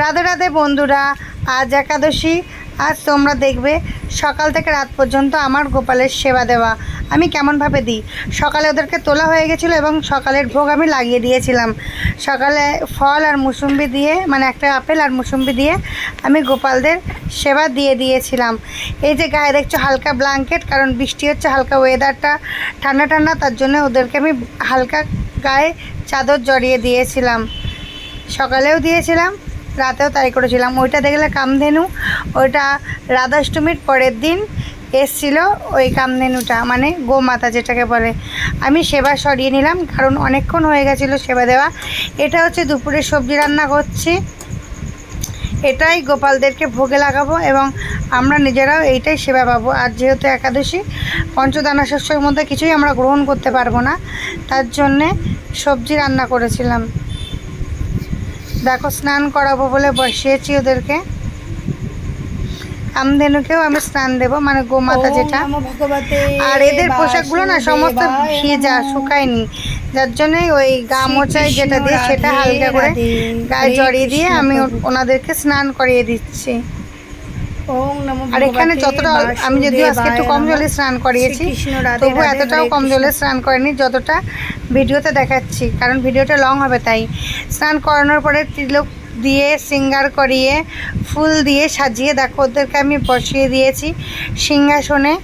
রাধে রাধে বন্ধুরা, আজ একাদশী। আজ তোমরা দেখবে সকাল থেকে রাত পর্যন্ত আমার গোপালের সেবা দেওয়া। আমি কেমনভাবে দিই? সকালে ওদেরকে তোলা হয়ে গেছিল এবং সকালের ভোগ আমি লাগিয়ে দিয়েছিলাম। সকালে ফল আর মুসুম্বি দিয়ে মানে একটা আপেল আর মুসুম্বি দিয়ে আমি গোপালদের সেবা দিয়ে দিয়েছিলাম। এই যে গায়ে দেখছ হালকা ব্ল্যাঙ্কেট কারণ বৃষ্টি হচ্ছে, হালকা ওয়েদারটা ঠান্ডা ঠান্ডা, তার জন্য ওদেরকে আমি হালকা গায়ে চাদর জড়িয়ে দিয়েছিলাম। সকালেও দিয়েছিলাম রাতেও তাই করেছিলাম। ওইটা দেখলে কামধেনু, ওইটা রাধাষ্টমীর পরের দিন এসছিল ওই কামধেনুটা মানে গোমাতা যেটাকে বলে। আমি সেবা সরিয়ে নিলাম, কারণ অনেকক্ষণ হয়ে গেছিল সেবা দেওয়া। এটা হচ্ছে দুপুরে সবজি রান্না করছি। এটাই গোপালদেরকে ভোগে লাগাবো এবং আমরা নিজেরাও এইটাই সেবা পাবো। আর যেহেতু একাদশী, পঞ্চদানা শস্যের মধ্যে কিছুই আমরা গ্রহণ করতে পারব না, তার জন্যে সবজি রান্না করেছিলাম। দেখো স্নান করাবো বলে বসিয়েছি ওদেরকে। কামধেনুকেও আমি স্নান দেবো মানে গোমাতা যেটা। আর এদের পোশাকগুলো না সমস্ত ভিজা শুকায়নি। যার জন্যই ওই গা মোচাই যেটা দিয়ে সেটা হালকা করে গায়ে জড়িয়ে দিয়ে আমি ওনাদেরকে স্নান করিয়ে দিচ্ছি। আর এখানে যতটা আমি যদিও আজকে একটু কম জলে স্নান করিয়েছি তবু এতটাও কম জলে স্নান করেনি যতটা ভিডিওতে দেখাচ্ছি, কারণ ভিডিওটা লং হবে তাই। স্নান করানোর পরে তিলক দিয়ে সিঙ্গার করিয়ে, ফুল দিয়ে সাজিয়ে, দেখো ওদেরকে আমি বসিয়ে দিয়েছি সিংহাসনে।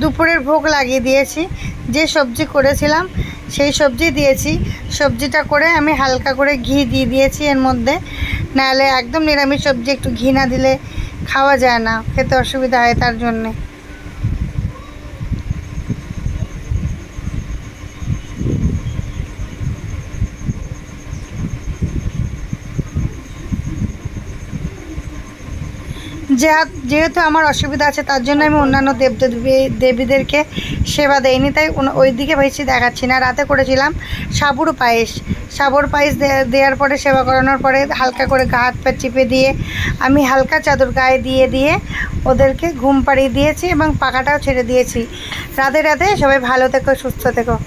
দুপুরের ভোগ লাগিয়ে দিয়েছি, যে সবজি করেছিলাম সেই সবজি দিয়েছি। সবজিটা করে আমি হালকা করে ঘি দিয়ে দিয়েছি এর মধ্যে। নাহলে একদম নিরামিষ সবজি, একটু ঘি না দিলে খাওয়া যায় না, খেতে অসুবিধা হয় তার জন্যে। যেহেতু আমার অসুবিধা আছে, তার জন্য আমি অন্যান্য দেব, দেবী- দেবীদেরকে সেবা দেইনি, তাই ওই দিকে বেশি দেখাচ্ছি না, রাতে করেছিলাম সাবুর পায়েস। সাবুর পায়েস দেওয়ার পরে, সেবা করানোর পরে হালকা করে গা হাত পা চিপে দিয়ে আমি হালকা চাদর গায়ে দিয়ে দিয়ে ওদেরকে ঘুম পাড়িয়ে দিয়েছি এবং পাখাটাও ছেড়ে দিয়েছি। রাধে রাধে, সবাই ভালো থেকো, সুস্থ থেকো।